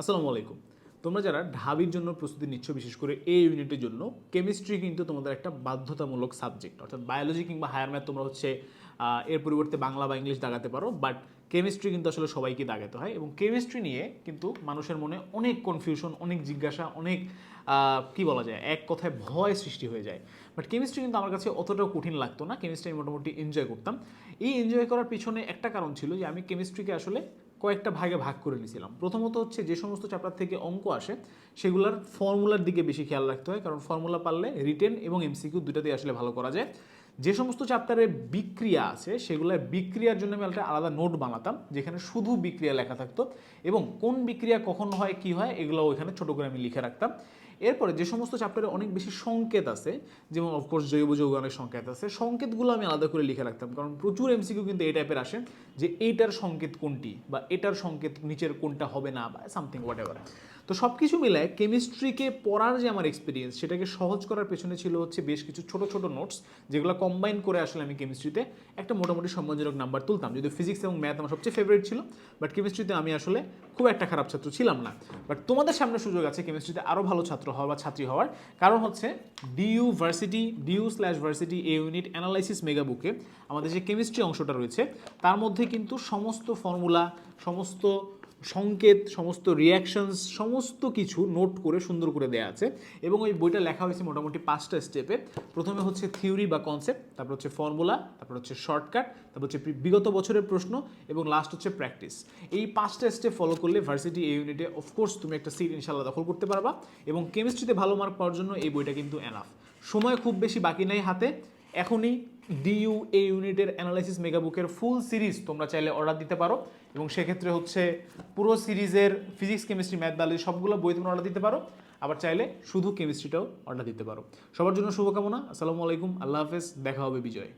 আসসালামু আলাইকুম। তোমরা যারা ঢাবির জন্য প্রস্তুতি নিচ্ছ, বিশেষ করে এ ইউনিটের জন্য কেমিস্ট্রি কিন্তু তোমাদের একটা বাধ্যতামূলক সাবজেক্ট অর্থাৎ বায়োলজি কিংবা হায়ার ম্যাথ তোমরা হচ্ছে এর পরিবর্তে বাংলা বা ইংলিশ দাগাতে পারো বাট কেমিস্ট্রি কিন্তু আসলে সবাইকে দাগাতে হয় এবং কেমিস্ট্রি নিয়ে কিন্তু মানুষের মনে অনেক কনফিউশন অনেক জিজ্ঞাসা, অনেক কি বলা যায়, এক কথায় ভয় সৃষ্টি হয়ে যায়। বাট কেমিস্ট্রি কিন্তু আমার কাছে অতটাও কঠিন লাগতো না কেমিস্ট্রি আমি মোটামুটি এনজয় করতাম। এই এনজয় করার পিছনে একটা কারণ ছিল যে আমি কেমিস্ট্রিকে আসলে কয়েকটা ভাগে ভাগ করে নিয়েছিলাম। প্রথমত হচ্ছে যে সমস্ত চ্যাপ্টার থেকে অঙ্ক আসে, সেগুলোর ফর্মুলার দিকে বেশি খেয়াল রাখতে হয়, কারণ ফর্মুলা পারলে রিটেন এবং এমসিকিউ দুটাতেই আসলে ভালো করা যায়। যে সমস্ত চ্যাপ্টারে বিক্রিয়া আছে, সেগুলোর বিক্রিয়ার জন্য আমি একটা আলাদা নোট বানাতাম, যেখানে শুধু বিক্রিয়া লেখা থাকতো এবং কোন বিক্রিয়া কখন হয়, কি হয় এগুলো ওইখানে ছোট করে আমি লিখে রাখতাম। এরপরে যে সমস্ত চ্যাপ্টারে অনেক বেশি সংকেত আছে, যেমন অফকোর্স জৈব যৌগ অনেক সংকেত আছে, সংকেতগুলো আমি আলাদা করে লিখে রাখতাম, কারণ প্রচুর এমসিকিউ কিন্তু এই টাইপের আসে, যে এইটার সংকেত কোনটি বা এটার সংকেত নিচের কোনটা হবে না বা সামথিং হোয়াট এভার তো সব কিছু মিলে কেমিস্ট্রিকে পড়ার যে আমার এক্সপিরিয়েন্স সেটাকে সহজ করার পেছনে ছিল হচ্ছে বেশ কিছু ছোট ছোট নোটস যেগুলো কম্বাইন করে আসলে আমি কেমিস্ট্রিতে একটা মোটামুটি সম্মানজনক নাম্বার তুলতাম। যদি ফিজিক্স এবং ম্যাথ আমার সবচেয়ে ফেভারিট ছিল বাট কেমিস্ট্রিতে আমি আসলে খুব একটা খারাপ ছাত্র ছিলাম না। বাট তোমাদের সামনে সুযোগ আছে কেমিস্ট্রিতে আরও ভালো ছাত্র হওয়ার বা ছাত্রী হওয়ার। কারণ হচ্ছে DU varsity DU slash varsity A unit analysis mega বুকে আমাদের যে কেমিস্ট্রি অংশটা রয়েছে, তার মধ্যে কিন্তু সমস্ত ফর্মুলা, সমস্ত সংকেত, সমস্ত রিয়াকশনস সমস্ত কিছু নোট করে সুন্দর করে দেওয়া আছে। এবং ওই বইটা লেখা হয়েছে মোটামুটি পাঁচটা স্টেপে প্রথমে হচ্ছে থিওরি বা কনসেপ্ট তারপর হচ্ছে ফর্মুলা তারপর হচ্ছে শর্টকাট তারপর হচ্ছে বিগত বছরের প্রশ্ন, এবং লাস্ট হচ্ছে প্র্যাকটিস এই পাঁচটা স্টেপ ফলো করলে ভার্সিটি এই ইউনিটে অফকোর্স তুমি একটা সিট ইনশাল্লাহ দখল করতে পারবা, এবং কেমিস্ট্রিতে ভালো মার্ক পাওয়ার জন্য এই বইটা কিন্তু এনাফ সময় খুব বেশি বাকি নাই হাতে এখনই ডিইউ এ ইউনিটের অ্যানালাইসিস মেগাবুকের ফুল সিরিজ তোমরা চাইলে অর্ডার দিতে পারো এবং সেক্ষেত্রে হচ্ছে পুরো সিরিজের ফিজিক্স কেমিস্ট্রি ম্যাথ বায়োলজি সবগুলো বই তোমরা অর্ডার দিতে পারো। আবার চাইলে শুধু কেমিস্ট্রিটাও অর্ডার দিতে পারো। সবার জন্য শুভকামনা। আসসালামু আলাইকুম। আল্লাহ হাফেজ। দেখা হবে বিজয়।